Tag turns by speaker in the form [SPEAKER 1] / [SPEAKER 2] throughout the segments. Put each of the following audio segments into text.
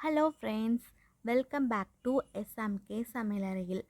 [SPEAKER 1] Hello friends welcome back to SMK சமையலறையில்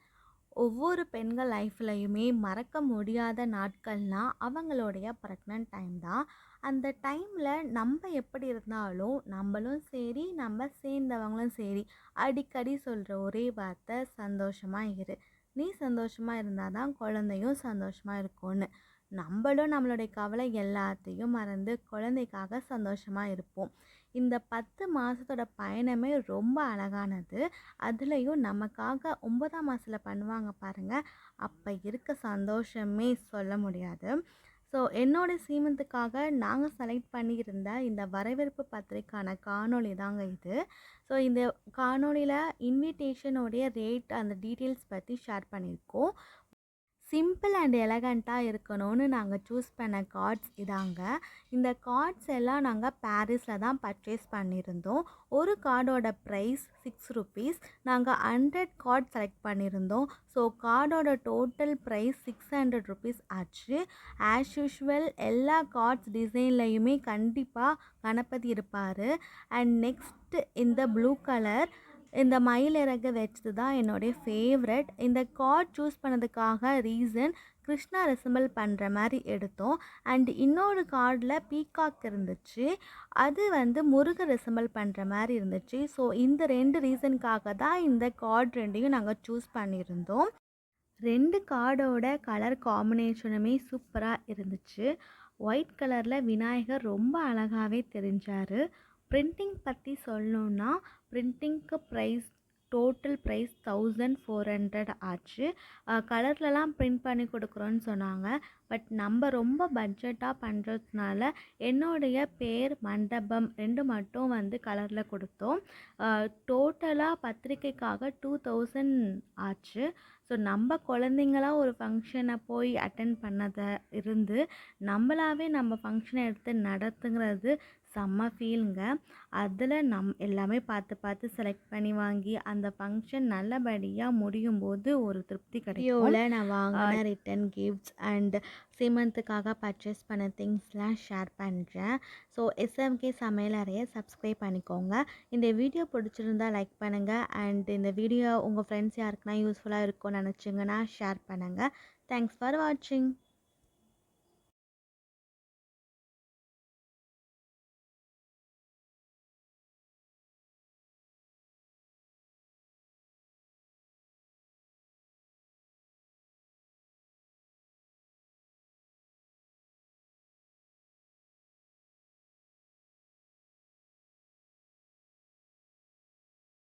[SPEAKER 1] ஒவ்வொரு பெண்கள் லைஃப்லையுமே மறக்க முடியாத நாட்கள்னால் அவங்களுடைய ப்ரெக்னென்ட் டைம் தான். அந்த டைமில் நம்ம எப்படி இருந்தாலும் நம்மளும் சரி நம்ம சேர்ந்தவங்களும் சரி அடிக்கடி சொல்கிற ஒரே வார்த்தை சந்தோஷமாக இரு. நீ சந்தோஷமாக இருந்தால் தான் குழந்தையும் சந்தோஷமாக இருக்கும்னு. நம்மளும் நம்மளுடைய கவலை எல்லாத்தையும் மறந்து குழந்தைக்காக சந்தோஷமாக இருப்போம். இந்த பத்து மாதத்தோட பயணமே ரொம்ப அழகானது. அதுலேயும் நமக்காக ஒன்பதாம் மாதத்தில் பண்ணுவாங்க பாருங்கள் அப்போ இருக்க சந்தோஷமே சொல்ல முடியாது. ஸோ என்னோடய சீமந்தத்துக்காக நாங்கள் செலக்ட் பண்ணியிருந்த இந்த வரவேற்பு பத்திரிக்கான காணொளி தாங்க இது. ஸோ இந்த காணொளியில் இன்விடேஷனோடைய ரேட் அந்த டீட்டெயில்ஸ் பற்றி ஷேர் பண்ணியிருக்கோம். சிம்பிள் அண்ட் எலகண்ட்டாக இருக்கணும்னு நாங்கள் சூஸ் பண்ண கார்ட்ஸ் இதாங்க. இந்த கார்ட்ஸ் எல்லாம் நாங்கள் பாரிஸில் தான் பர்ச்சேஸ் பண்ணியிருந்தோம் ஒரு கார்டோட ப்ரைஸ் சிக்ஸ் ருபீஸ். நாங்கள் ஹண்ட்ரட் கார்ட் செலக்ட் பண்ணியிருந்தோம் ஸோ கார்டோட total price six hundred rupees ஆச்சு. ஆஸ் யூஷுவல் எல்லா கார்ட்ஸ் டிசைன்லையுமே கண்டிப்பாக கணபதி இருப்பார். அண்ட் நெக்ஸ்ட் இந்த ப்ளூ கலர் இந்த மயில் இறகு வச்சது தான் என்னுடைய ஃபேவரட் இந்த கார்ட் சூஸ் பண்ணதுக்காக ரீசன் கிருஷ்ணா ரெசம்பிள் பண்ணுற மாதிரி எடுத்தோம். அண்ட் இன்னொரு கார்டில் பீகாக் இருந்துச்சு. அது வந்து முருகர் ரெசம்பிள் பண்ணுற மாதிரி இருந்துச்சு. ஸோ இந்த ரெண்டு ரீசனுக்காக தான் இந்த கார்டு ரெண்டையும் நாங்கள் சூஸ் பண்ணியிருந்தோம். ரெண்டு கார்டோட கலர் காம்பினேஷனுமே சூப்பராக இருந்துச்சு. ஒயிட் கலரில் விநாயகர் ரொம்ப அழகாகவே தெரிஞ்சார். பிரிண்டிங் பற்றி சொல்லணுன்னா பிரிண்டிங்க்கு price total price thousand four hundred ஆச்சு. கலர்லலாம் பிரிண்ட் பண்ணி கொடுக்குறோன்னு சொன்னாங்க. பட் நம்ம ரொம்ப பட்ஜெட்டாக பண்ணுறதுனால என்னுடைய பேர் மண்டபம் ரெண்டு மட்டும் வந்து கலரில் கொடுத்தோம். டோட்டலாக பத்திரிக்கைக்காக டூ தௌசண்ட் ஆச்சு. ஸோ நம்ம குழந்தைங்களாம் ஒரு ஃபங்க்ஷனை போய் அட்டன் பண்ணதை இருந்து நம்மளாவே நம்ம ஃபங்க்ஷனை எடுத்து நடத்துங்கிறது செம்ம ஃபீலுங்க அதில் நம் எல்லாமே பார்த்து பார்த்து செலக்ட் பண்ணி வாங்கி அந்த ஃபங்க்ஷன் நல்லபடியாக முடியும் போது ஒரு திருப்தி கிடைக்கும். நான் வாங்கின ரிட்டன் கிஃப்ட்ஸ் அண்ட் சீமந்துக்காக பர்ச்சேஸ் பண்ண திங்ஸ்லாம் ஷேர் பண்ணுறேன் ஸோ எஸ்எம்கே சமையல் அறையை சப்ஸ்கிரைப் பண்ணிக்கோங்க. இந்த வீடியோ பிடிச்சிருந்தா லைக் பண்ணுங்கள் அண்ட் இந்த வீடியோ உங்கள் ஃப்ரெண்ட்ஸ் யாருக்குன்னா யூஸ்ஃபுல்லாக இருக்கும்னு நினச்சிங்கன்னா ஷேர் பண்ணுங்கள் தேங்க்ஸ் ஃபார் வாட்சிங்